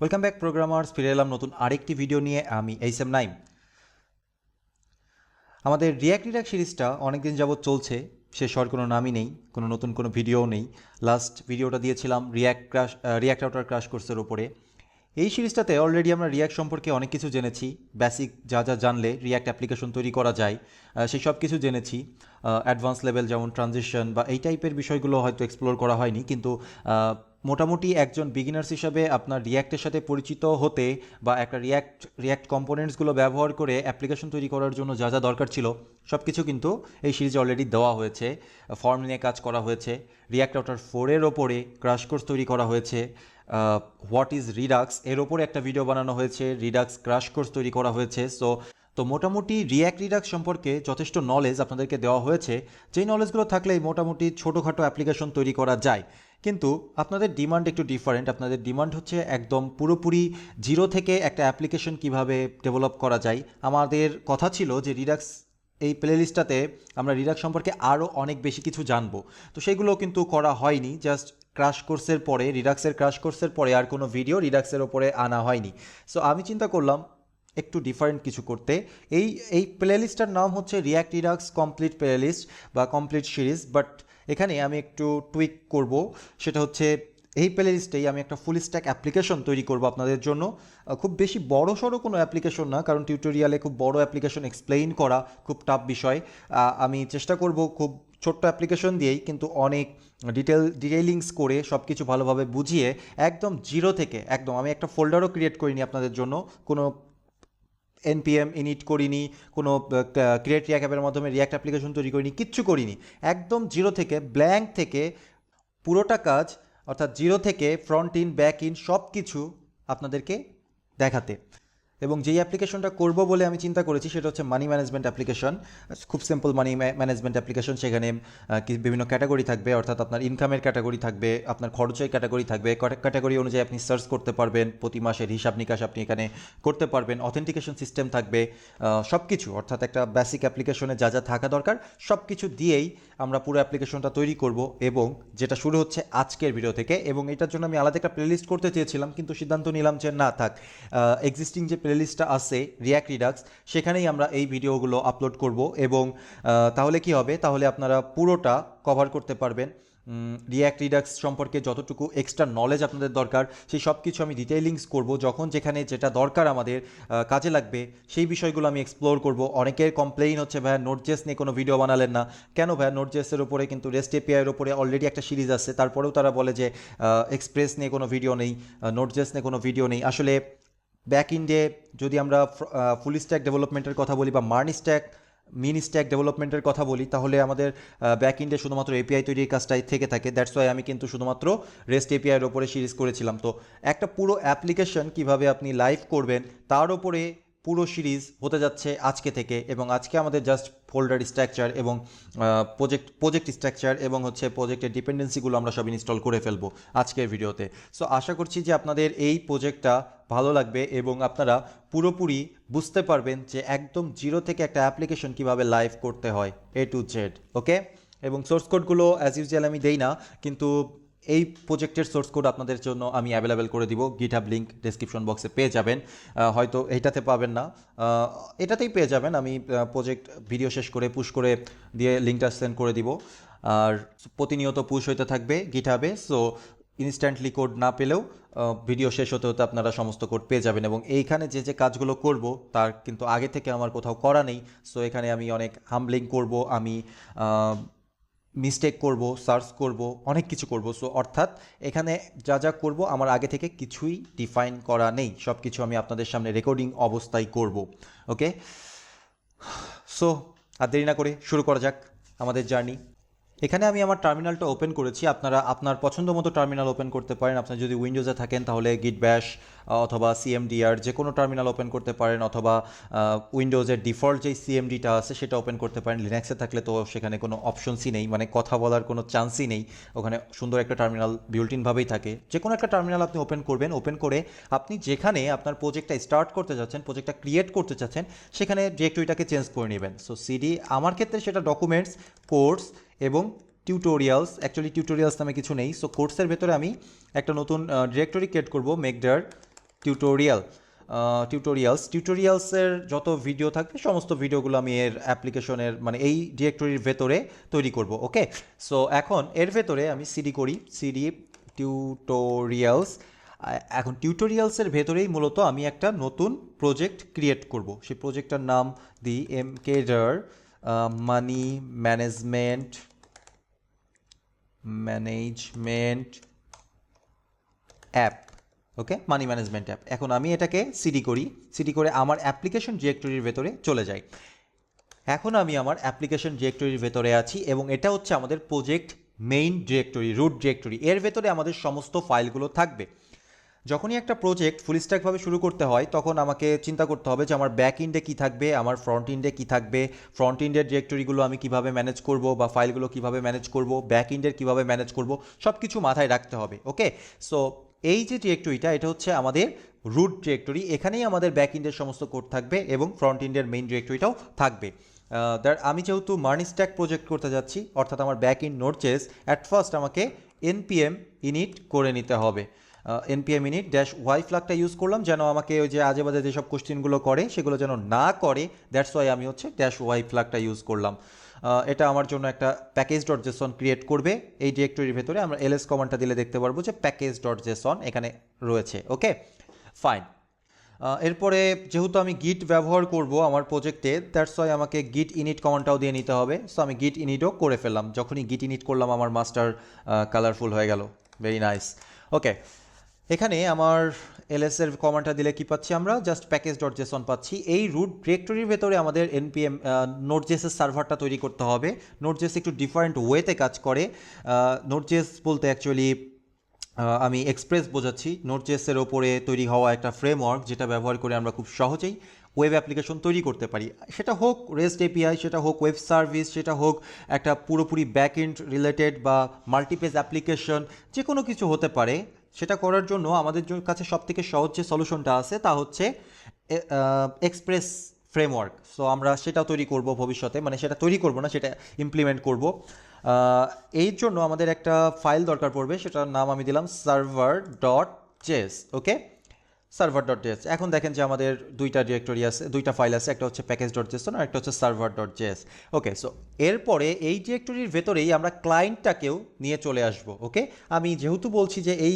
Welcome back programmers ফিরে এলাম নতুন আরেকটি ভিডিও নিয়ে। আমি এইস এম নাইম। আমাদের রিয়াক্ট রিয়াক্ট সিরিজটা অনেকদিন যাবৎ চলছে। শেষ হওয়ার কোনো নামই নেই, কোনো নতুন কোনো ভিডিও নেই। লাস্ট ভিডিওটা দিয়েছিলাম React crash React outer crash কোর্সের ওপরে এই সিরিজটাতে অলরেডি আমরা রিয়াক্ট সম্পর্কে অনেক কিছু জেনেছি। বেসিক যা যা জানলে রিয়াক্ট অ্যাপ্লিকেশন তৈরি করা যায় সেই সব কিছু জেনেছি। অ্যাডভান্স লেভেল যেমন ট্রানজিশন বা এই টাইপের বিষয়গুলো হয়তো এক্সপ্লোর করা হয়নি, কিন্তু মোটামুটি একজন বিগিনার্স হিসাবে আপনার রিয়াক্টের সাথে পরিচিত হতে বা একটা রিয়াক্ট রিয়াক্ট কম্পোনেন্টসগুলো ব্যবহার করে অ্যাপ্লিকেশন তৈরি করার জন্য যা যা দরকার ছিল সব কিছু কিন্তু এই সিরিজে অলরেডি দেওয়া হয়েছে। ফর্ম নিয়ে কাজ করা হয়েছে। রিয়াক্ট আউটার ফোরের ওপরে ক্রাশ কোর্স তৈরি করা হয়েছে। হোয়াট ইজ রিডাক্স এর ওপরে একটা ভিডিও বানানো হয়েছে রিডাক্স ক্রাশ কোর্স তৈরি করা হয়েছে। সো তো মোটামুটি রিয়াক্ট রিডাক্স সম্পর্কে যথেষ্ট নলেজ আপনাদেরকে দেওয়া হয়েছে। যেই নলেজগুলো থাকলেই মোটামুটি ছোটোখাটো অ্যাপ্লিকেশন তৈরি করা যায়। কিন্তু আপনাদের ডিমান্ড একটু ডিফারেন্ট আপনাদের ডিমান্ড হচ্ছে একদম পুরোপুরি জিরো থেকে একটা অ্যাপ্লিকেশন কীভাবে ডেভেলপ করা যায়। আমাদের কথা ছিল যে রিডাক্স এই প্লেলিস্টটাতে আমরা রিডাক্স সম্পর্কে আরও অনেক বেশি কিছু জানব। তো সেগুলো কিন্তু করা হয়নি। জাস্ট ক্রাশ কোর্সের পরে রিডাক্সের ক্রাশ কোর্সের পরে আর কোনো ভিডিও রিডাক্সের ওপরে আনা হয়নি। সো আমি চিন্তা করলাম একটু ডিফারেন্ট কিছু করতে। এই এই প্লেলিস্টটার নাম হচ্ছে রিয়াক্ট রিডাক্স কমপ্লিট প্লেলিস্ট বা কমপ্লিট সিরিজ বাট এখানে আমি একটু টুইক করব। সেটা হচ্ছে এই প্লেলিস্টেই আমি একটা ফুল স্ট্যাক অ্যাপ্লিকেশন তৈরি করব আপনাদের জন্য। খুব বেশি বড় সড়ো কোনো অ্যাপ্লিকেশন না, কারণ টিউটোরিয়ালে খুব বড় অ্যাপ্লিকেশন এক্সপ্লেইন করা খুব টাফ বিষয়। আমি চেষ্টা করব খুব ছোট্ট অ্যাপ্লিকেশন দিয়েই কিন্তু অনেক ডিটেল ডিটেইলিংস করে সব কিছু ভালোভাবে বুঝিয়ে একদম জিরো থেকে, একদম আমি একটা ফোল্ডারও ক্রিয়েট করিনি আপনাদের জন্য, কোনো এনপিএম ইনিট করিনি, কোনো ক্রিয়েট রিয়াক অ্যাপের মাধ্যমে রিয়াক্ট অ্যাপ্লিকেশন তৈরি করিনি, কিচ্ছু করিনি। একদম জিরো থেকে ব্ল্যাঙ্ক থেকে পুরোটা কাজ, অর্থাৎ জিরো থেকে ফ্রন্ট ইন ব্যাক ইন সব কিছু আপনাদেরকে দেখাতে। এবং যেই অ্যাপ্লিকেশনটা করব বলে আমি চিন্তা করেছি, সেটা হচ্ছে মানি ম্যানেজমেন্ট অ্যাপ্লিকেশন খুব সিম্পল মানি ম্যানেজমেন্ট অ্যাপ্লিকেশন সেখানে বিভিন্ন ক্যাটাগরি থাকবে, অর্থাৎ আপনার ইনকামের ক্যাটাগরি থাকবে, আপনার খরচের ক্যাটাগরি থাকবে ক্যাটাগরি অনুযায়ী আপনি সার্চ করতে পারবেন, প্রতি মাসের হিসাব নিকাশ আপনি এখানে করতে পারবেন অথেন্টিকেশন সিস্টেম থাকবে সব কিছু অর্থাৎ একটা বেসিক অ্যাপ্লিকেশনে যা যা থাকা দরকার সব কিছু দিয়েই আমরা পুরো অ্যাপ্লিকেশনটা তৈরি করব এবং যেটা শুরু হচ্ছে আজকের ভিডিও থেকে এবং এটার জন্য আমি আলাদা একটা প্লেলিস্ট করতে চেয়েছিলাম, কিন্তু সিদ্ধান্ত নিলাম যে না থাক এক্সিস্টিং যে প্লেলিস্টটা আছে রিয়াক্ট রিডাক্স সেখানেই আমরা এই ভিডিওগুলো আপলোড করব এবং তাহলে কি হবে? তাহলে আপনারা পুরোটা কভার করতে পারবেন। রিয়াক্ট রিডাক্স সম্পর্কে যতটুকু এক্সট্রা নলেজ আপনাদের দরকার, সেই সব কিছু আমি ডিটেইলিংস করব। যখন যেখানে যেটা দরকার আমাদের কাজে লাগবে, সেই বিষয়গুলো আমি এক্সপ্লোর করব। অনেকের কমপ্লেইন হচ্ছে, ভাইয়া নোটজেস নিয়ে কোনো ভিডিও বানালেন না। কেন ভাইয়া? নোটজেসের উপরে কিন্তু রেস্ট এপিআইয়ের উপরে অলরেডি একটা সিরিজ আছে। তারপরেও তারা বলে যে এক্সপ্রেস নিয়ে কোনো ভিডিও নেই নোটজেস নিয়ে কোনো ভিডিও নেই। আসলে ব্যাক ইন্ডে যদি আমরা ফুল স্ট্যাক ডেভেলপমেন্টের কথা বলি বা মার্ন স্ট্যাক মিন স্ট্যাক ডেভেলপমেন্টের কথা বলি, তাহলে আমাদের ব্যাক ইন্ডে শুধুমাত্র এপিআই তৈরির কাজটাই থেকে থাকে। দ্যাটস ওয়াই আমি কিন্তু শুধুমাত্র রেস্ট এপিআইয়ের ওপরে সিরিজ করেছিলাম। তো একটা পুরো অ্যাপ্লিকেশন কীভাবে আপনি লাইভ করবেন, তার ওপরে পুরো সিরিজ হতে যাচ্ছে আজকে থেকে এবং আজকে আমাদের জাস্ট ফোল্ডার স্ট্রাকচার এবং প্রজেক্ট প্রজেক্ট স্ট্রাকচার এবং হচ্ছে প্রজেক্টের ডিপেন্ডেন্সিগুলো আমরা সব ইনস্টল করে ফেলব আজকের ভিডিওতে। সো আশা করছি যে আপনাদের এই প্রজেক্টটা ভালো লাগবে এবং আপনারা পুরোপুরি বুঝতে পারবেন যে একদম জিরো থেকে একটা অ্যাপ্লিকেশন কীভাবে লাইভ করতে হয় এ টু জেড ওকে এবং সোর্স কোডগুলো অ্যাজ ইউজুয়াল আমি দেই না, কিন্তু এই প্রোজেক্টের সোর্স কোড আপনাদের জন্য আমি অ্যাভেলেবেল করে দিব। গিটহাব লিঙ্ক ডেসক্রিপশন বক্সে পেয়ে যাবেন। হয়তো এইটাতে পাবেন না। এটাতেই পেয়ে যাবেন। আমি প্রজেক্ট ভিডিও শেষ করে পুশ করে দিয়ে লিঙ্কটা সেন্ড করে দিব। আর প্রতিনিয়ত পুশ হইতে থাকবে গিটহাবে সো ইনস্ট্যান্টলি কোড না পেলেও ভিডিও শেষ হতে হতে আপনারা সমস্ত কোড পেয়ে যাবেন। এবং এইখানে যে যে কাজগুলো করব, তার কিন্তু আগে থেকে আমার কোথাও করা নেই। সো এখানে আমি অনেক হামলিং করব। আমি মিস্টেক করব সার্চ করব, অনেক কিছু করব। সো অর্থাৎ এখানে যা যা করব আমার আগে থেকে কিছুই ডিফাইন করা নেই। সব কিছু আমি আপনাদের সামনে রেকর্ডিং অবস্থায় করব। ওকে সো আর দেরি না করে শুরু করা যাক আমাদের জার্নি এখানে আমি আমার টার্মিনালটা ওপেন করেছি। আপনারা, আপনার পছন্দ মতো টার্মিনাল ওপেন করতে পারেন। আপনার যদি উইন্ডোজে থাকেন, তাহলে গিট ব্যাশ অথবা সিএমডিআর যে কোনো টার্মিনাল ওপেন করতে পারেন, অথবা উইন্ডোজের ডিফল্ট যেই সিএমডিটা আছে, সেটা ওপেন করতে পারেন। লিনাক্সে থাকলে তো সেখানে কোনো অপশনসই নেই মানে কথা বলার কোনো চান্সই নেই। ওখানে সুন্দর একটা টার্মিনাল বিল্টিনভাবেই থাকে। যে কোনো একটা টার্মিনাল আপনি ওপেন করবেন। ওপেন করে আপনি যেখানে আপনার প্রজেক্টটা স্টার্ট করতে যাচ্ছেন প্রজেক্টটা ক্রিয়েট করতে চাচ্ছেন সেখানে ডিরেক্টরিটাকে চেঞ্জ করে নেবেন। সো সিডি আমার ক্ষেত্রে সেটা ডকুমেন্টস কোর্স এবং টিউটোরিয়ালস অ্যাকচুয়ালি টিউটোরিয়ালস নামে কিছু নেই সো কোর্সের ভেতরে আমি একটা নতুন ডিরেক্টরি ক্রিয়েট করব মেকডার টিউটোরিয়াল টিউটোরিয়ালস টিউটোরিয়ালসের যত ভিডিও থাকবে, সমস্ত ভিডিওগুলো আমি এর অ্যাপ্লিকেশনের মানে এই ডিরেক্টরির ভেতরে তৈরি করব ওকে সো এখন এর ভেতরে আমি সিডি করি সিডি টিউটোরিয়ালস এখন টিউটোরিয়ালসের ভেতরেই মূলত আমি একটা নতুন প্রজেক্ট ক্রিয়েট করব। সেই প্রজেক্টটার নাম দি এম cadre money management management app okay money management app এখন আমি এটাকে সিডি করি সিডি করে আমার অ্যাপ্লিকেশন ডিরেক্টরির ভেতরে চলে যাই। এখন আমি আমার অ্যাপ্লিকেশন ডিরেক্টরির ভেতরে আছি এবং এটা হচ্ছে আমাদের project main directory root directory এর ভেতরে আমাদের সমস্ত ফাইলগুলো থাকবে। যখনই একটা প্রজেক্ট ফুল স্ট্যাকভাবে শুরু করতে হয়, তখন আমাকে চিন্তা করতে হবে যে আমার ব্যাক ইন্ডে কী থাকবে, আমার ফ্রন্ট ইন্ডে কী থাকবে ফ্রন্ট ইন্ডের ডিরেক্টরিগুলো আমি কীভাবে ম্যানেজ করব বা ফাইলগুলো কীভাবে ম্যানেজ করব ব্যাক ইন্ডের কীভাবে ম্যানেজ করব সব কিছু মাথায় রাখতে হবে ওকে সো এই যে ডিরেক্টরিটা এটা হচ্ছে আমাদের রুট ডিরেক্টরি এখানেই আমাদের ব্যাক ইন্ডের সমস্ত কোড থাকবে এবং ফ্রন্ট ইন্ডের মেইন ডিরেক্টরিটাও থাকবে। দ্যাট আমি যেহেতু মার্নি স্ট্যাক প্রজেক্ট করতে যাচ্ছি, অর্থাৎ আমার backend Node JS at first আমাকে এনপিএম ইনিট করে নিতে হবে। এনপিএম ইনিট ড্যাশ ওয়াই ফ্ল্যাগটা ইউজ করলাম, যেন আমাকে ওই যে আজে বাজে যেসব কোশ্চেনগুলো করে, সেগুলো যেন না করে দ্যাটস ওয়াই আমি হচ্ছে ড্যাশ ওয়াই ফ্ল্যাগটা ইউজ করলাম। এটা আমার জন্য একটা প্যাকেজ ডট জেসন ক্রিয়েট করবে। এই ডিরেক্টরির ভেতরে আমরা এলএস কমান্ডটা দিলে দেখতে পারব যে প্যাকেজ ডট জেসন এখানে রয়েছে ওকে ফাইন এরপরে যেহেতু আমি গিট ব্যবহার করব আমার প্রজেক্টে দ্যাটস ওয়াই আমাকে গিট ইনিট কমান্ডটাও দিয়ে নিতে হবে। সো আমি গিট ইনিটও করে ফেললাম। যখনই গিট ইনিট করলাম, আমার মাস্টার কালারফুল হয়ে গেল। ভেরি নাইস ওকে এখানে আমার এলএস এর কমান্ডটা দিলে কি পাচ্ছি আমরা? জাস্ট প্যাকেজ ডট জেসন পাচ্ছি। এই রুট ডিরেক্টরির ভেতরে আমাদের এনপিএম নোট জেসের সার্ভারটা তৈরি করতে হবে। নোট জেস একটু ডিফারেন্ট ওয়েতে কাজ করে। নোট জেস বলতে অ্যাকচুয়ালি আমি এক্সপ্রেস বোঝাচ্ছি। নোট জেসের ওপরে তৈরি হওয়া একটা ফ্রেমওয়ার্ক যেটা ব্যবহার করে আমরা খুব সহজেই ওয়েব অ্যাপ্লিকেশন তৈরি করতে পারি। সেটা হোক রেস্ট এপিআই সেটা হোক ওয়েব সার্ভিস সেটা হোক একটা পুরোপুরি ব্যাক এন্ড রিলেটেড বা মাল্টিপেজ অ্যাপ্লিকেশন যে কোনো কিছু হতে পারে। সেটা করার জন্য আমাদের কাছে সবথেকে সহজ যে সলিউশনটা আছে তা হচ্ছে এক্সপ্রেস ফ্রেমওয়ার্ক সো আমরা সেটা তৈরি করব ভবিষ্যতে। মানে সেটা তৈরি করব না, সেটা ইমপ্লিমেন্ট করব। এই জন্য আমাদের একটা ফাইল দরকার পড়বে, সেটার নাম আমি দিলাম server dot JS okay server dot JS এখন দেখেন যে আমাদের দুইটা ডিরেক্টরি আছে, দুইটা ফাইল আছে, একটা হচ্ছে প্যাকেজ ডট জেস আর একটা হচ্ছে server dot JS okay so এরপরে এই ডিরেক্টরির ভেতরেই আমরা ক্লায়েন্টটাকেও নিয়ে চলে আসব ওকে আমি যেহেতু বলছি যে এই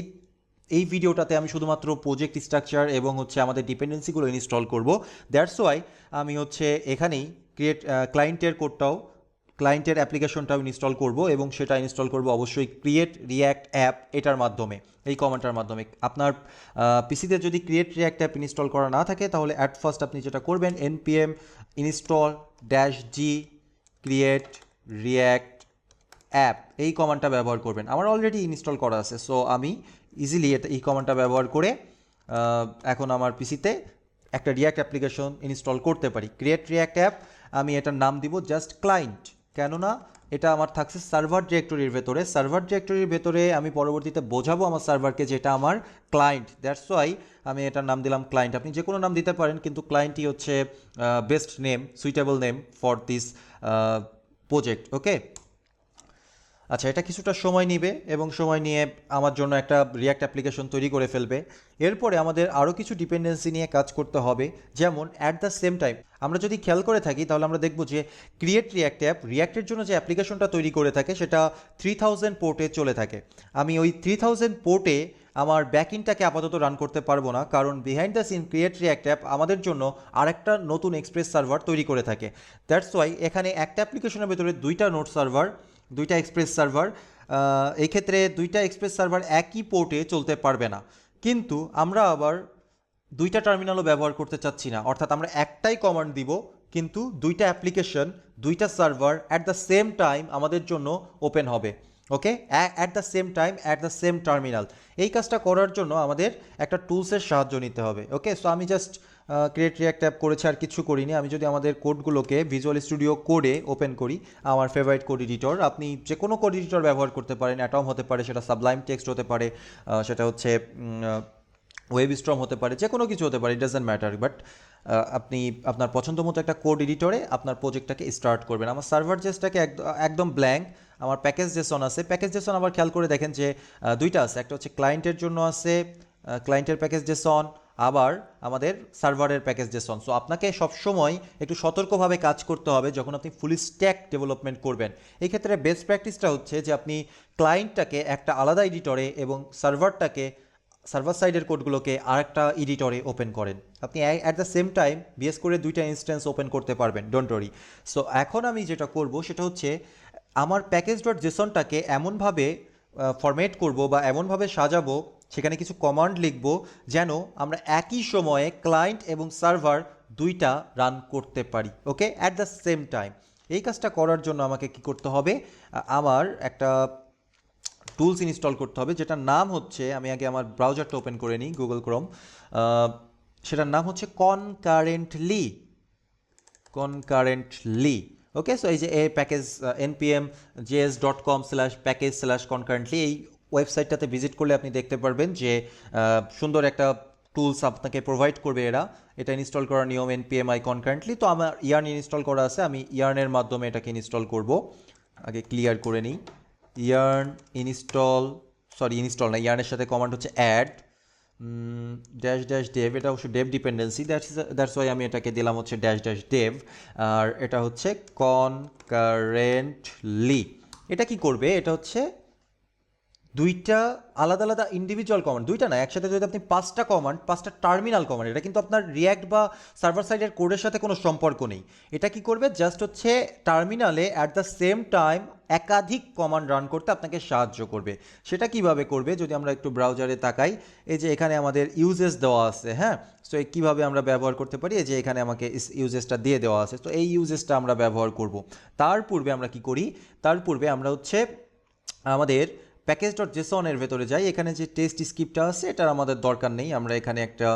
এই ভিডিওটাতে আমি শুধুমাত্র প্রজেক্ট স্ট্রাকচার এবং হচ্ছে আমাদের ডিপেন্ডেন্সিগুলো ইনস্টল করব। দ্যাটস ওয়াই আমি হচ্ছে এখানেই ক্রিয়েট ক্লায়েন্টের কোডটাও ক্লায়েন্টের অ্যাপ্লিকেশনটাও ইনস্টল করব এবং সেটা ইনস্টল করব অবশ্যই ক্রিয়েট রিয়্যাক্ট অ্যাপ এটার মাধ্যমে, এই কমান্ডটার মাধ্যমে। আপনার পিসিতে যদি ক্রিয়েট রিয়্যাক্ট অ্যাপ ইনস্টল করা না থাকে, তাহলে অ্যাট ফার্স্ট আপনি যেটা করবেন NPM install dash G create React app এই কমান্ডটা ব্যবহার করবেন। আমার অলরেডি ইনস্টল করা আছে সো আমি ইজিলি এটা এই কমান্ডটা ব্যবহার করে এখন আমার পিসিতে একটা রিয়াক্ট অ্যাপ্লিকেশন ইনস্টল করতে পারি। ক্রিয়েট রিয়াক্ট অ্যাপ আমি এটার নাম দিব জাস্ট ক্লায়েন্ট কেননা এটা আমার থাকছে সার্ভার ডিরেক্টরির ভেতরে। সার্ভার ডিরেক্টরির ভেতরে আমি পরবর্তীতে বোঝাবো আমার সার্ভারকে যেটা আমার ক্লায়েন্ট দ্যাটস ওয়াই আমি এটার নাম দিলাম ক্লায়েন্ট আপনি যে কোনো নাম দিতে পারেন, কিন্তু ক্লায়েন্টই হচ্ছে best name suitable name for this project okay আচ্ছা এটা কিছুটা সময় নেবে এবং সময় নিয়ে আমার জন্য একটা রিয়াক্ট অ্যাপ্লিকেশন তৈরি করে ফেলবে। এরপরে আমাদের আরও কিছু ডিপেন্ডেন্সি নিয়ে কাজ করতে হবে, যেমন অ্যাট দ্য সেম টাইম আমরা যদি খেয়াল করে থাকি, তাহলে আমরা দেখব যে ক্রিয়েট রিয়াক্ট অ্যাপ রিয়াক্টের জন্য যে অ্যাপ্লিকেশনটা তৈরি করে থাকে, সেটা থ্রি থাউজেন্ড পোর্টে চলে থাকে। আমি ওই থ্রি থাউজেন্ড পোর্টে আমার ব্যাকিংটাকে আপাতত রান করতে পারব না, কারণ behind the scene create React app আমাদের জন্য আরেকটা নতুন এক্সপ্রেস সার্ভার তৈরি করে থাকে। দ্যাটস ওয়াই এখানে একটা অ্যাপ্লিকেশনের ভেতরে দুইটা নোট সার্ভার দুইটা এক্সপ্রেস সার্ভার এই ক্ষেত্রে দুইটা এক্সপ্রেস সার্ভার একই পোর্টে চলতে পারবে না। কিন্তু আমরা আবার দুইটা টার্মিনালও ব্যবহার করতে চাচ্ছি না। অর্থাৎ আমরা একটাই কমান্ড দিব, কিন্তু দুইটা অ্যাপ্লিকেশন দুইটা server at the same time আমাদের জন্য ওপেন হবে। Okay at the same time at the same terminal এই কাজটা করার জন্য আমাদের একটা টুলসের সাহায্য নিতে হবে। ওকে সো আমি জাস্ট ক্রিয়েট রিয়াক্ট অ্যাপ করেছি আর কিছু করিনি। আমি যদি আমাদের কোডগুলোকে ভিজুয়াল স্টুডিও কোডে ওপেন করি, আমার ফেভারিট কোড এডিটর আপনি যে কোনো কোড এডিটর ব্যবহার করতে পারেন অ্যাটম হতে পারে, সেটা সাবলাইম টেক্সট হতে পারে সেটা হচ্ছে ওয়েব স্ট্রম হতে পারে যে কোনো কিছু হতে পারে ইট ডাজেন্ট ম্যাটার বাট আপনি আপনার পছন্দ মতো একটা কোড এডিটরে আপনার প্রজেক্টটাকে স্টার্ট করবেন। আমার সার্ভার জেসটাকে একদম ব্ল্যাঙ্ক আমার প্যাকেজ জেসন আছে। প্যাকেজ জেসন আবার খেয়াল করে দেখেন যে দুইটা আছে, একটা হচ্ছে ক্লায়েন্টের জন্য আছে ক্লায়েন্টের প্যাকেজ জেসন আবার আমাদের সার্ভারের প্যাকেজ জেসন সো আপনাকে সবসময় একটু সতর্কভাবে কাজ করতে হবে যখন আপনি ফুল স্ট্যাক ডেভেলপমেন্ট করবেন। এই ক্ষেত্রে বেস্ট প্র্যাকটিসটা হচ্ছে যে আপনি ক্লায়েন্টটাকে একটা আলাদা এডিটরে এবং সার্ভারটাকে সার্ভার সাইডের কোডগুলোকে আরেকটা এডিটরে ওপেন করেন। আপনি অ্যাট দ্য সেম টাইম বিএস করে দুইটা ইনস্ট্যান্স ওপেন করতে পারবেন ডোন্ট ওরি সো এখন আমি যেটা করব সেটা হচ্ছে, আমার প্যাকেজ ডট জেসনটাকে এমনভাবে ফরম্যাট করব বা এমনভাবে সাজাবো, সেখানে কিছু কমান্ড লিখব, যেন আমরা একই সময়ে ক্লায়েন্ট এবং সার্ভার দুইটা রান করতে পারি okay at the same time এই কাজটা করার জন্য আমাকে কি করতে হবে? আমার একটা টুলস ইনস্টল করতে হবে, যেটার নাম হচ্ছে, আমি আগে আমার ব্রাউজারটা ওপেন করে নিই গুগল ক্রোম সেটার নাম হচ্ছে কনকারেন্টলি কনকারেন্টলি ওকে সো এই যে এই package NPM JS dot com slash package slash concurrently এই ওয়েবসাইটটাতে ভিজিট করলে আপনি দেখতে পারবেন যে সুন্দর একটা টুলস আপনাকে প্রোভাইড করবে এরা। এটা ইনস্টল করার নিয়ম এনপিএম আই কনকারেন্টলি তো আমার ইয়ার্ন ইনস্টল করা আছে, আমি ইয়ার্নের মাধ্যমে এটাকে ইনস্টল করব। আগে ক্লিয়ার করে নিই। ইয়ার্ন ইনস্টল সরি ইনস্টল না ইয়ার্নের সাথে কমান্ড হচ্ছে অ্যাড ড্যাশ ড্যাশ ডেভ এটা অবশ্য dev dependency that's that's why আমি এটাকে দিলাম হচ্ছে ড্যাশ ড্যাশ ডেভ আর এটা হচ্ছে কনকারেন্টলি এটা কি করবে? এটা হচ্ছে দুইটা আলাদা আলাদা ইন্ডিভিজুয়াল কমান্ড দুইটা না, একসাথে যদি আপনি পাঁচটা কমান্ড পাঁচটা টার্মিনাল কমান্ড এটা কিন্তু আপনার রিয়্যাক্ট বা সার্ভার সাইডের কোডের সাথে কোনো সম্পর্ক নেই। এটা কি করবে? জাস্ট হচ্ছে টার্মিনালে অ্যাট দ্য সেম টাইম একাধিক কমান্ড রান করতে আপনাকে সাহায্য করবে। সেটা কীভাবে করবে? যদি আমরা একটু ব্রাউজারে তাকাই, এই যে এখানে আমাদের ইউজেস দেওয়া আছে হ্যাঁ? সো কীভাবে আমরা ব্যবহার করতে পারি? এই যে এখানে আমাকে ইউজেসটা দিয়ে দেওয়া আছে। তো এই ইউজেসটা আমরা ব্যবহার করব। তার পূর্বে আমরা কি করি? তার পূর্বে আমরা হচ্ছে আমাদের প্যাকেজ ডট জেসনের ভেতরে যাই, এখানে যে টেস্ট স্ক্রিপ্টটা আছে, এটার আমাদের দরকার নেই। আমরা এখানে একটা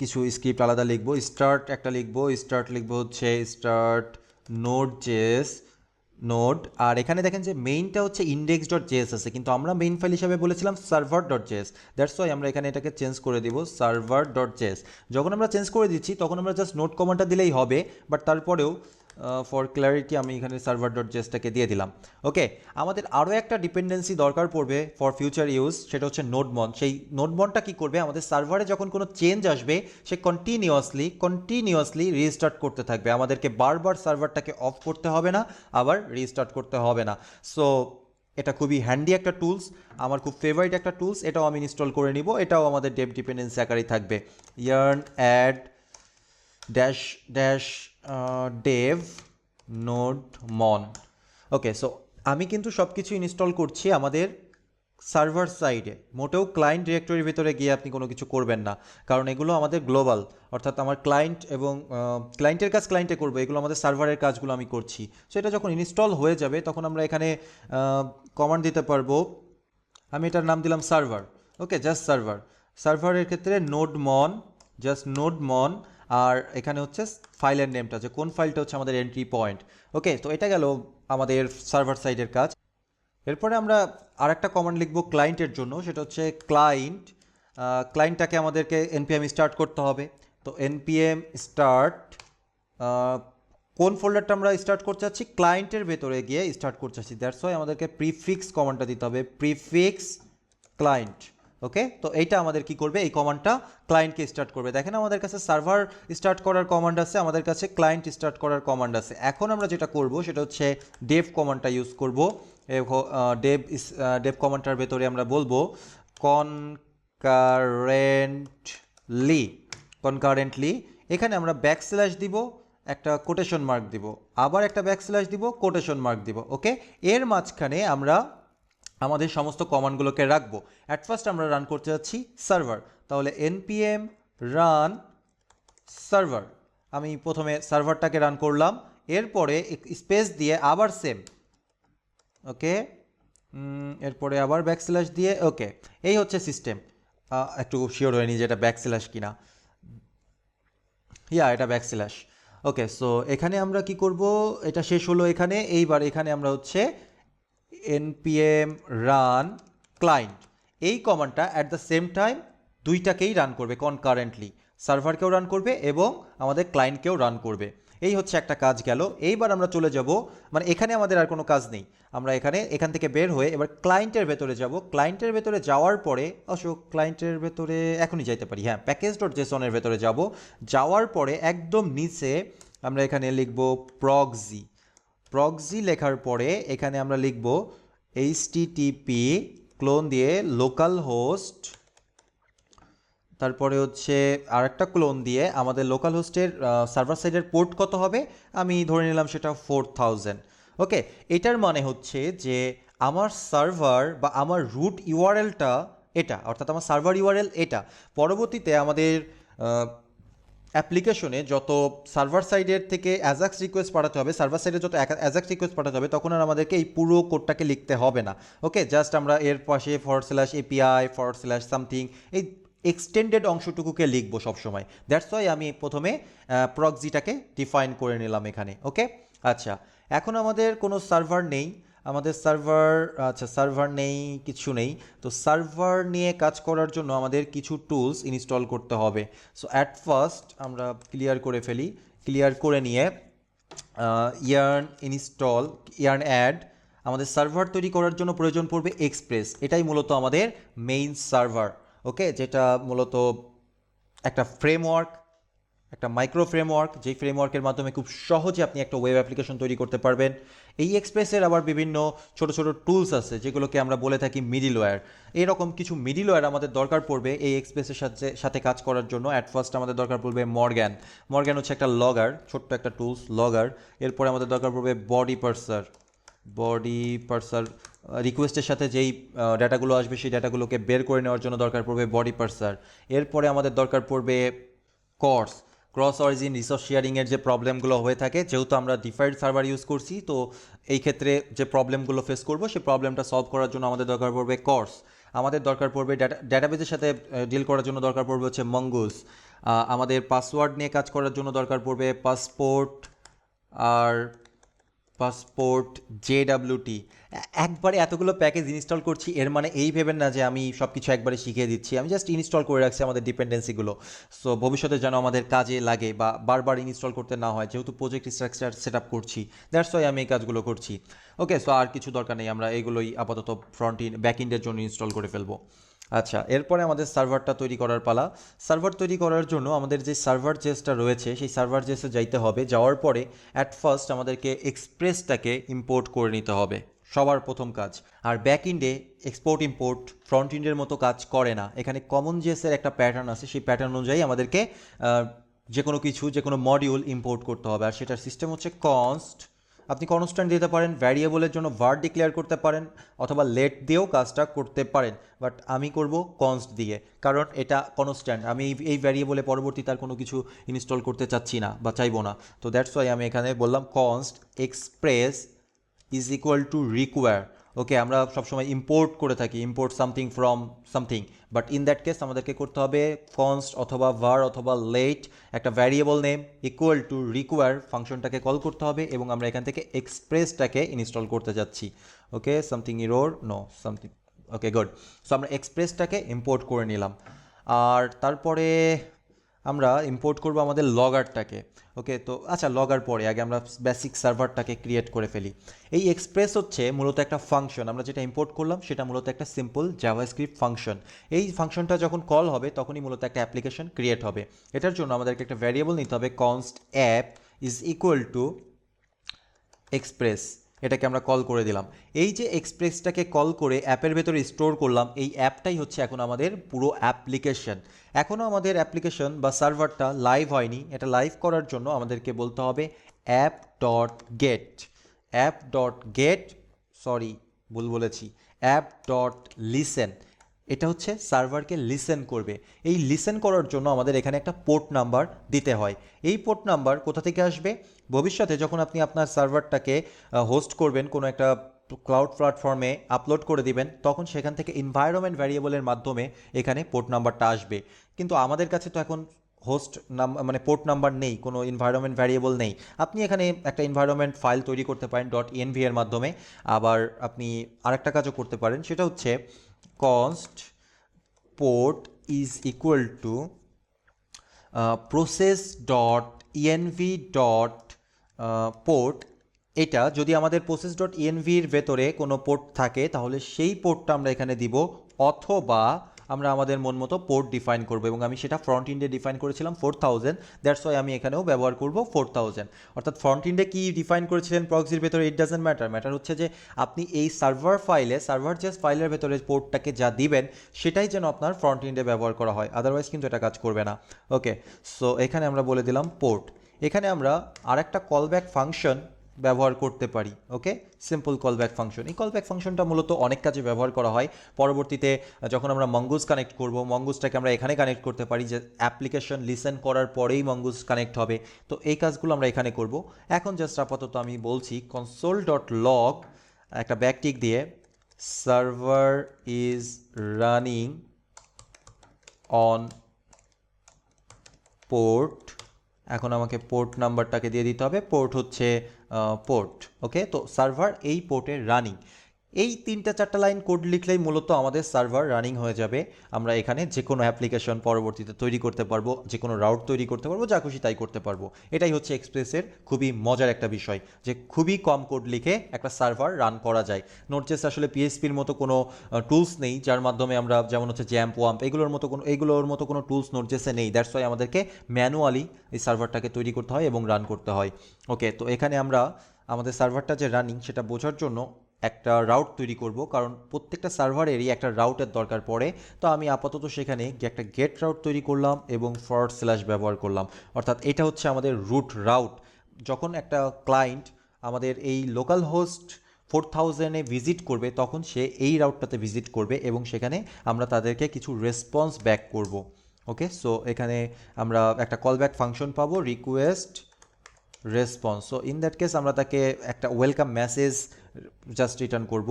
কিছু স্ক্রিপ্ট আলাদা লিখব। স্টার্ট একটা লিখব স্টার্ট লিখব হচ্ছে স্টার্ট নোট জেস নোড আর এখানে দেখেন যে মেইনটা হচ্ছে ইন্ডেক্স ডট জেএস আছে, কিন্তু আমরা মেইন ফাইল হিসাবে বলেছিলাম server dot JS that's why আমরা এখানে এটাকে চেঞ্জ করে দিব সার্ভার ডট জেএস যখন আমরা চেঞ্জ করে দিচ্ছি, তখন আমরা জাস্ট নোট কমান্ডটা দিলেই হবে বাট তারপরেও ফর ক্ল্যারিটি আমি এখানে সার্ভার ডট জেসটাকে দিয়ে দিলাম। ওকে আমাদের আরও একটা ডিপেন্ডেন্সি দরকার পড়বে ফর ফিউচার ইউজ সেটা হচ্ছে নোটবন সেই নোটবনটা কি করবে? আমাদের সার্ভারে যখন কোনো চেঞ্জ আসবে, সে কন্টিনিউয়াসলি কন্টিনিউয়াসলি রিস্টার্ট করতে থাকবে। আমাদেরকে বারবার সার্ভারটাকে অফ করতে হবে না, আবার রিস্টার্ট করতে হবে না। সো এটা খুবই হ্যান্ডি একটা টুলস আমার খুব ফেভারিট একটা টুলস এটাও আমি ইনস্টল করে নিব, এটাও আমাদের ডেভ ডিপেন্ডেন্সি আকারেই থাকবে। Yarn add dash dash dev nodemon okay so আমি কিন্তু সব কিছু ইনস্টল করছি আমাদের সার্ভার সাইডে মোটেও ক্লায়েন্ট ডিরেক্টরির ভিতরে গিয়ে আপনি কোনো কিছু করবেন না, কারণ এগুলো আমাদের গ্লোবাল অর্থাৎ আমার ক্লায়েন্ট এবং ক্লায়েন্টের কাজ ক্লায়েন্টে করব, এগুলো আমাদের সার্ভারের কাজগুলো আমি করছি। সো এটা যখন ইনস্টল হয়ে যাবে, তখন আমরা এখানে কমান্ড দিতে পারব। আমি এটার নাম দিলাম সার্ভার ওকে জাস্ট সার্ভার সার্ভারের ক্ষেত্রে নোড মন জাস্ট নোড মন আর এখানে হচ্ছে ফাইলের নেমটা যে কোন ফাইলটা হচ্ছে আমাদের এন্ট্রি পয়েন্ট ওকে তো এটা গেল আমাদের সার্ভার সাইডের কাজ। এরপরে আমরা আরেকটা কমান্ড লিখব ক্লায়েন্টের জন্য, সেটা হচ্ছে ক্লায়েন্ট ক্লায়েন্টটাকে আমাদেরকে এনপিএম স্টার্ট করতে হবে। তো এনপিএম স্টার্ট কোন ফোল্ডারটা আমরা স্টার্ট করতে চাচ্ছি ক্লায়েন্টের ভেতরে গিয়ে স্টার্ট করতে চাচ্ছি দ্যাটস ওয়াই আমাদেরকে প্রিফিক্স কমান্ডটা দিতে হবে। প্রিফিক্স ক্লায়েন্ট ওকে তো এইটা আমাদের কি করবে? এই কমান্ডটা ক্লায়েন্টকে স্টার্ট করবে। দেখেন আমাদের কাছে সার্ভার স্টার্ট করার কমান্ড আছে, আমাদের কাছে ক্লায়েন্ট স্টার্ট করার কমান্ড আছে। এখন আমরা যেটা করব, সেটা হচ্ছে ডেভ কমান্ডটা ইউজ করব। ডেভ ডেভ কমান্ডটার ভেতরে আমরা বলব কনকারেন্টলি কনকারেন্টলি এখানে আমরা ব্যাক স্ল্যাশ দিব, একটা কোটেশন মার্ক দিব। আবার একটা ব্যাক স্ল্যাশ দিব কোটেশন মার্ক দিব। ওকে এর মাঝখানে আমরা আমাদের সমস্ত কমান্ডগুলোকে রাখব। অ্যাট ফার্স্ট আমরা রান করতে যাচ্ছি সার্ভার তাহলে এনপিএম রান সার্ভার আমি প্রথমে সার্ভারটাকে রান করলাম। এরপরে স্পেস দিয়ে আবার সেম ওকে এরপরে আবার ব্যাক স্ল্যাশ দিয়ে ওকে এই হচ্ছে সিস্টেম একটু শিওর হয়নি যে এটা ব্যাক স্ল্যাশ কিনা। ইয়া এটা ব্যাক স্ল্যাশ ওকে সো এখানে আমরা কি করব? এটা শেষ হলো এখানে। এইবার এখানে আমরা হচ্ছে npm রান ক্লায়েন্ট এই কমান্ডটা অ্যাট দ্য সেম টাইম দুইটাকেই রান করবে কনকারেন্টলি সার্ভারকেও রান করবে এবং আমাদের ক্লায়েন্টকেও রান করবে। এই হচ্ছে একটা কাজ গেল। এইবার আমরা চলে যাব মানে এখানে আমাদের আর কোনো কাজ নেই। আমরা এখানে, এখান থেকে বের হয়ে এবার ক্লায়েন্টের ভেতরে যাব। ক্লায়েন্টের ভেতরে যাওয়ার পরে, অশোক ক্লায়েন্টের ভেতরে এখনই যাইতে পারি। হ্যাঁ প্যাকেজ ডট জেসনের ভেতরে যাব। যাওয়ার পরে একদম নিচে আমরা এখানে লিখব প্রক্সি প্রক্সি লেখার পরে এখানে আমরা লিখব এইচ টিপি ক্লোন দিয়ে লোকাল হোস্ট তারপরে হচ্ছে আরেকটা ক্লোন দিয়ে আমাদের লোকাল হোস্টের সার্ভার সাইডের পোর্ট কত হবে? আমি ধরে নিলাম সেটা ফোর থাউজেন্ড ওকে এটার মানে হচ্ছে যে আমার সার্ভার বা আমার রুট ইউআরএলটা এটা, অর্থাৎ আমার সার্ভার ইউআরএল এটা। পরবর্তীতে আমাদের অ্যাপ্লিকেশনে যত সার্ভার সাইডের থেকে অ্যাজাক্স রিকোয়েস্ট পাঠাতে হবে, সার্ভার সাইডে যত অ্যাজাক্স রিকোয়েস্ট পাঠাতে হবে, তখন আর আমাদেরকে এই পুরো কোডটাকে লিখতে হবে না। ওকে? জাস্ট আমরা এর পাশে forward slash API forward slash something, এই এক্সটেন্ডেড অংশটুকুকে লিখব সবসময়। দ্যাটস ওয়াই আমি প্রথমে প্রক্সিটাকে ডিফাইন করে নিলাম এখানে। ওকে? আচ্ছা এখন আমাদের কোনো সার্ভার নেই। আমাদের সার্ভার আচ্ছা সার্ভার নেই, কিছু নেই। তো সার্ভার নিয়ে কাজ করার জন্য আমাদের কিছু টুলস ইনস্টল করতে হবে। সো অ্যাট ফার্স্ট আমরা ক্লিয়ার করে ফেলি। ক্লিয়ার করে নিয়ে ইয়ার্ন ইনস্টল ইয়ার্ন অ্যাড আমাদের সার্ভার তৈরি করার জন্য প্রয়োজন পড়বে এক্সপ্রেস এটাই মূলত আমাদের মেইন সার্ভার ওকে যেটা মূলত একটা ফ্রেমওয়ার্ক একটা মাইক্রো ফ্রেমওয়ার্ক যেই ফ্রেমওয়ার্কের মাধ্যমে খুব সহজে আপনি একটা ওয়েব অ্যাপ্লিকেশন তৈরি করতে পারবেন। এই এক্সপ্রেসের আবার বিভিন্ন ছোট ছোট টুলস আছে, যেগুলোকে আমরা বলে থাকি মিডিলওয়্যার এরকম কিছু মিডিলওয়্যার আমাদের দরকার পড়বে এই এক্সপ্রেসের সাথে সাথে কাজ করার জন্য। অ্যাট ফার্স্ট আমাদের দরকার পড়বে মর্গ্যান মর্গ্যান হচ্ছে একটা লগার ছোট্ট একটা টুলস লগার এরপরে আমাদের দরকার পড়বে বডি পার্সার বডি পার্সার রিকোয়েস্টের সাথে যেই ডাটাগুলো আসবে, সেই ডাটাগুলোকে বের করে নেওয়ার জন্য দরকার পড়বে বডি পার্সার এরপরে আমাদের দরকার পড়বে কর্স ক্রস অরিজিন রিসোর্স শেয়ারিংয়ের যে প্রবলেমগুলো হয়ে থাকে, যেহেতু আমরা ডিফাইড সার্ভার ইউজ করছি, তো এই ক্ষেত্রে যে প্রবলেমগুলো ফেস করব, সেই প্রবলেমটা সলভ করার জন্য আমাদের দরকার পড়বে কর্স আমাদের দরকার পড়বে ডাটা ডাটাবেজের সাথে ডিল করার জন্য দরকার পড়বে হচ্ছে মঙ্গুস আমাদের পাসওয়ার্ড নিয়ে কাজ করার জন্য দরকার পড়বে পাসপোর্ট আর পাসপোর্ট জেডাব্লিউটি একবারে এতগুলো প্যাকেজ ইনস্টল করছি, এর মানে এই ভেবেন না যে আমি সব কিছু একবারে শিখিয়ে দিচ্ছি। আমি জাস্ট ইনস্টল করে রাখছি আমাদের ডিপেন্ডেন্সিগুলো সো ভবিষ্যতে যেন আমাদের কাজে লাগে বা বারবার ইনস্টল করতে না হয়, যেহেতু প্রজেক্ট স্ট্রাকচার সেট আপ করছি দ্যাটস ওয়াই আমি এই কাজগুলো করছি। ওকে সো আর কিছু দরকার নেই, আমরা এগুলোই আপাতত ফ্রন্ট ইন ব্যাক ইন্ডের জন্য ইনস্টল করে ফেলব। আচ্ছা এরপরে আমাদের সার্ভারটা তৈরি করার পালা। সার্ভার তৈরি করার জন্য আমাদের যে সার্ভার জেসটা রয়েছে, সেই সার্ভার জেসে যাইতে হবে। যাওয়ার পরে অ্যাট ফার্স্ট আমাদেরকে এক্সপ্রেসটাকে ইম্পোর্ট করে নিতে হবে। সবার প্রথম কাজ। আর ব্যাক ইন্ডে এক্সপোর্ট ইম্পোর্ট ফ্রন্ট ইন্ডের মতো কাজ করে না। এখানে কমন জেসের একটা প্যাটার্ন আছে। সেই প্যাটার্ন অনুযায়ী আমাদেরকে যে কোনো কিছু যে কোনো মডিউল ইম্পোর্ট করতে হবে। আর সেটার সিস্টেম হচ্ছে কনস্ট আপনি কনস্ট্যান্ট দিতে পারেন ভ্যারিয়েবলের জন্য ভার্ড ডিক্লেয়ার করতে পারেন, অথবা লেট দিয়েও কাজটা করতে পারেন। বাট আমি করব কনস্ট দিয়ে, কারণ এটা কনস্ট্যান্ট আমি এই ভ্যারিয়েবলে পরবর্তী তার কোনো কিছু ইনস্টল করতে চাচ্ছি না বা চাইব না। তো দ্যাটস ওয়াই আমি এখানে বললাম const Express is equal to require okay আমরা সবসময় ইম্পোর্ট করে থাকি import something from something but in that case আমাদেরকে করতে হবে কনস্ট অথবা ভার অথবা লেট একটা variable name equal to require ফাংশনটাকে call করতে হবে এবং আমরা এখান থেকে এক্সপ্রেসটাকে ইনস্টল করতে যাচ্ছি। Okay something error no something okay good so আমরা এক্সপ্রেসটাকে ইম্পোর্ট করে নিলাম। আর তারপরে আমরা ইম্পোর্ট করব আমাদের লগারটাকে ওকে তো আচ্ছা লগার পরে, আগে আমরা বেসিক সার্ভারটাকে ক্রিয়েট করে ফেলি। এই এক্সপ্রেস হচ্ছে মূলত একটা ফাংশন আমরা যেটা ইম্পোর্ট করলাম সেটা মূলত একটা সিম্পল জাভাস্ক্রিপ্ট ফাংশন এই ফাংশনটা যখন কল হবে, তখনই মূলত একটা অ্যাপ্লিকেশন ক্রিয়েট হবে। এটার জন্য আমাদেরকে একটা ভ্যারিয়েবল নিতে হবে const app is equal to Express এটাকে আমরা কল করে দিলাম। এই যে এক্সপ্রেসটাকে কল করে অ্যাপের ভেতরে স্টোর করলাম, এই অ্যাপটাই হচ্ছে এখন আমাদের পুরো অ্যাপ্লিকেশন এখনও আমাদের অ্যাপ্লিকেশন বা সার্ভারটা লাইভ হয়নি। এটা লাইভ করার জন্য আমাদেরকে বলতে হবে app dot get app dot get sorry ভুল বলেছি। অ্যাপ ডট লিসেন এটা হচ্ছে সার্ভারকে লিসেন করবে। এই লিসেন করার জন্য আমাদের এখানে একটা পোর্ট নাম্বার দিতে হয়। এই পোর্ট নাম্বার কোথা থেকে আসবে? ভবিষ্যতে যখন আপনি আপনার সার্ভারটাকে হোস্ট করবেন, কোনো একটা ক্লাউড প্ল্যাটফর্মে আপলোড করে দিবেন, তখন সেখান থেকে এনভায়রনমেন্ট ভ্যারিয়েবলের মাধ্যমে এখানে পোর্ট নাম্বারটা আসবে। কিন্তু আমাদের কাছে তো এখন হোস্ট নাম মানে পোর্ট নাম্বার নেই, কোনো এনভায়রনমেন্ট ভ্যারিয়েবল নেই। আপনি এখানে একটা এনভায়রনমেন্ট ফাইল তৈরি করতে পারেন ডট এনভি এর মাধ্যমে। আবার আপনি আরেকটা কাজও করতে পারেন, সেটা হচ্ছে const port is equal to uh, process dot env dot port এটা যদি আমাদের প্রসেস ডট ইএনভির ভেতরে কোনো পোর্ট থাকে তাহলে সেই পোর্টটা আমরা এখানে দিব অথবা আমরা আমাদের মন মতো পোর্ট ডিফাইন করব। এবং আমি সেটা ফ্রন্ট ইন্ডে ডিফাইন করেছিলাম ফোর থাউজেন্ড দ্যাটস ওয়াই আমি এখানেও ব্যবহার করব ফোর থাউজেন্ড অর্থাৎ ফ্রন্ট ইন্ডে কী ডিফাইন করেছিলেন প্রক্সির ভেতরে ইট ডাজেন্ট ম্যাটার ম্যাটার হচ্ছে যে আপনি এই সার্ভার ফাইলে সার্ভার জাস্ট ফাইলের ভেতরে পোর্টটাকে যা দিবেন, সেটাই যেন আপনার ফ্রন্ট ইন্ডে ব্যবহার করা হয়। আদারওয়াইজ কিন্তু এটা কাজ করবে না। ওকে সো এখানে আমরা বলে দিলাম পোর্ট এখানে আমরা আরেকটা কলব্যাক ফাংশন ব্যবহার করতে পারি ওকে সিম্পল কলব্যাক ফাংশন এই কলব্যাক ফাংশনটা মূলত অনেক কাজে ব্যবহার করা হয়। পরবর্তীতে, যখন আমরা মঙ্গুস কানেক্ট করব মঙ্গুসটাকে আমরা এখানে কানেক্ট করতে পারি যে অ্যাপ্লিকেশন লিসেন করার পরেই মঙ্গুস কানেক্ট হবে। তো এই কাজগুলো আমরা এখানে করব। এখন জাস্ট আপাতত আমি বলছি কনসোল ডট লগ একটা ব্যাকটিক দিয়ে server is running on port এখন আমাকে পোর্ট নাম্বারটাকে দিয়ে দিতে হবে। পোর্ট হচ্ছে পোর্ট ওকে তো সার্ভার এই পোর্টে রানিং এই তিনটা, চারটা লাইন কোড লিখলেই মূলত আমাদের সার্ভার রানিং হয়ে যাবে। আমরা এখানে যে কোনো অ্যাপ্লিকেশন পরবর্তীতে তৈরি করতে পারব যে কোনো রাউট তৈরি করতে পারব, যা খুশি তাই করতে পারব। এটাই হচ্ছে এক্সপ্রেসের খুবই মজার একটা বিষয়, যে খুবই কম কোড লিখে একটা সার্ভার রান করা যায়। নোটজেস আসলে পিএসপির মতো কোনো টুলস নেই, যার মাধ্যমে আমরা যেমন হচ্ছে জ্যাম্প ওয়াম্প এগুলোর মতো কোনো, এগুলোর মতো কোনো টুলস নোটজেসে নেই। দ্যাটস ওয়াই আমাদেরকে ম্যানুয়ালি এই সার্ভারটাকে তৈরি করতে হয় এবং রান করতে হয়। ওকে তো এখানে আমরা আমাদের সার্ভারটা যে রানিং সেটা বোঝার জন্য একটা রাউট তৈরি করব, কারণ প্রত্যেকটা সার্ভারেরই একটা রাউটের দরকার পড়ে। তো আমি আপাতত সেখানে একটা গেট রাউট তৈরি করলাম এবং ফরওয়ার্ড স্ল্যাশ ব্যবহার করলাম। অর্থাৎ এটা হচ্ছে আমাদের রুট রাউট যখন একটা ক্লায়েন্ট আমাদের এই লোকাল হোস্ট ফোর থাউজেন্ডে ভিজিট করবে, তখন সে এই রাউটটাতে ভিজিট করবে এবং সেখানে আমরা তাদেরকে কিছু রেসপন্স ব্যাক করব। ওকে সো এখানে আমরা একটা কল ব্যাক ফাংশন পাবো request response so in that case আমরা তাকে একটা ওয়েলকাম মেসেজ জাস্ট রিটার্ন করব।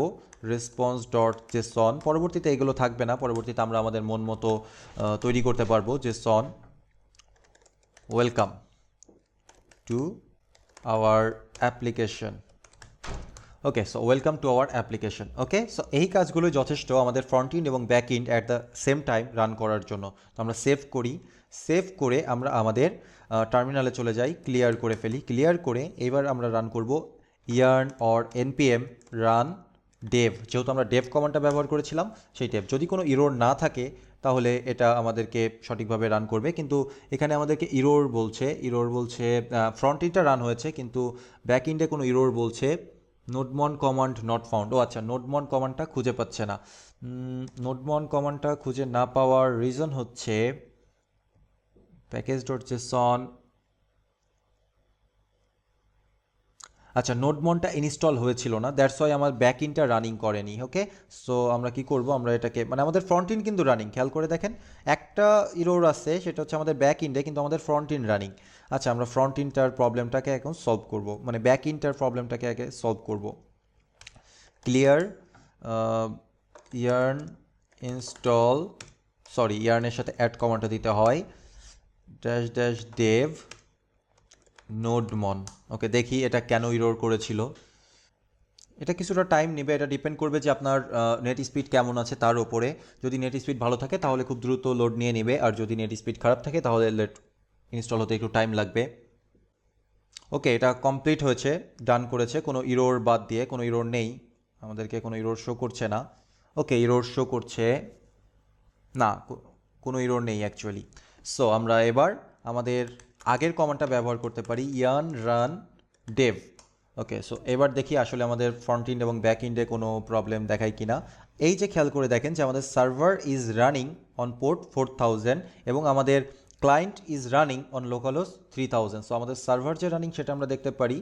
রেসপন্স ডট যে সন পরবর্তীতে এগুলো থাকবে না, পরবর্তীতে আমরা আমাদের মন মতো তৈরি করতে পারব। JSON welcome to our application okay so welcome to our application okay so এই কাজগুলো যথেষ্ট আমাদের ফ্রন্ট ইন্ড এবং back end at the same time run করার জন্য। তো আমরা সেভ করি। সেভ করে আমরা আমাদের টার্মিনালে চলে যাই ক্লিয়ার করে ফেলি। ক্লিয়ার করে এবার আমরা রান করব yarn or NPM run dev. যেহেতু আমরা ডেভ কমান্ডটা ব্যবহার করেছিলাম, সেই ডেভ। যদি কোনো ইরোর না থাকে, তাহলে এটা আমাদেরকে সঠিকভাবে রান করবে। কিন্তু এখানে আমাদেরকে ইরোর বলছে ইরোর বলছে ফ্রন্ট ইন্ডটা রান হয়েছে, কিন্তু ব্যাক ইন্ডে কোনো ইরোর বলছে নোটমন কমান্ড নট ফাউন্ড ও আচ্ছা নোটমন কমান্ডটা খুঁজে পাচ্ছে না। নোটমন কমান্ডটা খুঁজে না পাওয়ার রিজন হচ্ছে প্যাকেজ ডট জেসন আচ্ছা নোট নোটমনটা ইনস্টল হয়েছিল না দ্যাটস ওয়াই আমার ব্যাক ইনটা রানিং করেনি ওকে সো আমরা কি করব? আমরা এটাকে মানে আমাদের ফ্রন্ট ইন কিন্তু রানিং খেয়াল করে দেখেন, একটা ইরোর আছে, সেটা হচ্ছে আমাদের ব্যাক ইন্ডে কিন্তু আমাদের ফ্রন্ট ইন রানিং আচ্ছা আমরা ফ্রন্ট ইনটার প্রবলেমটাকে এখন সলভ করব মানে ব্যাক ইনটার প্রবলেমটাকে আগে সলভ করব। ক্লিয়ার ইয়ার্ন ইনস্টল সরি ইয়ার্নের সাথে অ্যাড কমান্ডটা দিতে হয় dash dash dev nodemon. Okay, দেখি এটা কেন ইরোর করেছিল। এটা কিছুটা টাইম নেবে, এটা ডিপেন্ড করবে যে আপনার নেট স্পিড কেমন আছে তার উপরে। যদি নেট স্পিড ভালো থাকে, তাহলে খুব দ্রুত লোড নিয়ে নেবে। আর যদি নেট স্পিড খারাপ থাকে, তাহলে লেট ইনস্টল হতে একটু টাইম লাগবে। ওকে, এটা কমপ্লিট হয়েছে ডান করেছে। কোনো ইরোর বাদ দিয়ে, কোনো ইরোর নেই। আমাদেরকে কোনো ইরোর শো করছে না। ওকে ইরোর শো করছে। না কোনো ইরোর নেই অ্যাকচুয়ালি সো আমরা এবার আমাদের আগের কমান্ডটা ব্যবহার করতে পারি, yarn, run, dev. Okay so এবার দেখি আসলে আমাদের ফ্রন্ট ইন্ড এবং ব্যাক ইন্ডে কোনো প্রবলেম দেখায় কি না এই যে খেয়াল করে দেখেন যে আমাদের server is running on port four thousand এবং আমাদের client is running on local host three thousand so আমাদের সার্ভার যে রানিং সেটা আমরা দেখতে পারি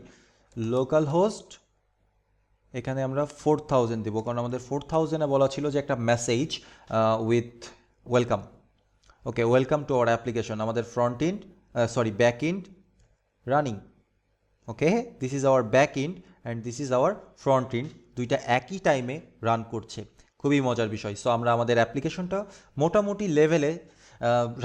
লোকাল হোস্ট এখানে আমরা ফোর থাউজেন্ড দেবো। কারণ আমাদের ফোর থাউজেন্ডে বলা ছিল যে একটা message with welcome okay welcome to our application আমাদের front end sorry back end running okay this is our back end and this is our front end দুইটা একই টাইমে রান করছে। খুবই মজার বিষয়। সো আমরা আমাদের অ্যাপ্লিকেশনটা মোটামুটি লেভেলে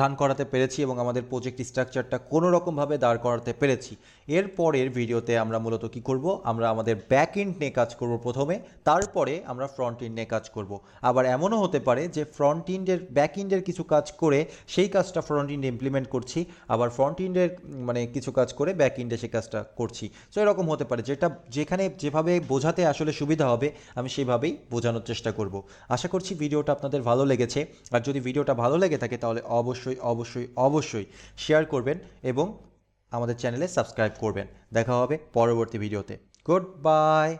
রান করাতে পেরেছি এবং আমাদের প্রজেক্ট স্ট্রাকচারটা কোনো রকমভাবে দাঁড় করাতে পেরেছি। এর পরের ভিডিওতে আমরা মূলত কি করব? আমরা আমাদের ব্যাক এন্ড নিয়ে কাজ করব প্রথমে, তারপরে আমরা ফ্রন্ট এন্ড নিয়ে কাজ করব। আবার এমনও হতে পারে যে ফ্রন্ট এন্ডের ব্যাক এন্ডের কিছু কাজ করে সেই কাজটা ফ্রন্ট এন্ডে ইমপ্লিমেন্ট করছি, আবার ফ্রন্ট এন্ডের মানে কিছু কাজ করে ব্যাক এন্ডে সেই কাজটা করছি। সো এরকম হতে পারে যেটা, যেখানে যেভাবে বোঝাতে আসলে সুবিধা হবে, আমি সেইভাবেই বোঝানোর চেষ্টা করব। আশা করছি ভিডিওটা আপনাদের ভালো লেগেছে। আর যদি ভিডিওটা ভালো লেগে থাকে তাহলে অবশ্যই অবশ্যই অবশ্যই শেয়ার করবেন এবং আমাদের চ্যানেলে সাবস্ক্রাইব করবেন। দেখা হবে পরবর্তী ভিডিওতে গুড বাই